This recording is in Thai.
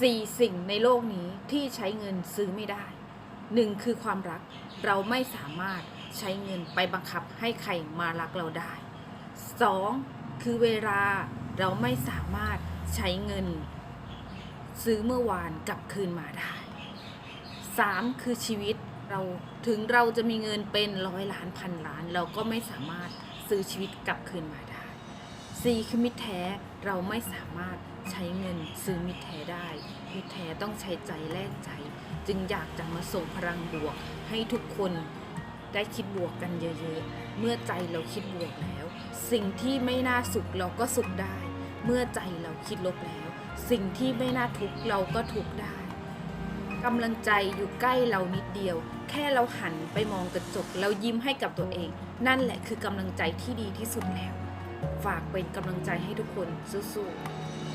สี่สิ่งในโลกนี้ที่ใช้เงินซื้อไม่ได้หนึ่งคือความรักเราไม่สามารถใช้เงินไปบังคับให้ใครมารักเราได้สองคือเวลาเราไม่สามารถใช้เงิน ซื้อเมื่อวานกลับคืนมาได้สามคือชีวิตเราถึงเราจะมีเงินเป็นร้อยล้านพันล้าน เราก็ไม่สามารถซื้อชีวิตกลับคืนมา ได้สี่คือมิตรแท้เราไม่สามารถใช้เงินซื้อมิตรแท้ได้ มิตรแท้ต้องใช้ใจแลกใจ จึงอยากจะมาส่งพลังบวก ให้ทุกคนได้คิดบวกกันเยอะๆ เมื่อใจเราคิดบวกแล้ว สิ่งที่ไม่น่าสุขเราก็สุขได้ เมื่อใจเราคิดลบแล้ว สิ่งที่ไม่น่าทุกข์เราก็ทุกข์ได้กำลังใจอยู่ใกล้เรานิดเดียว แค่เราหันไปมองกระจกแล้วยิ้มให้กับตัวเอง นั่นแหละคือกำลังใจที่ดีที่สุดแล้ว ฝากเป็นกำลังใจให้ทุกคนสู้ๆ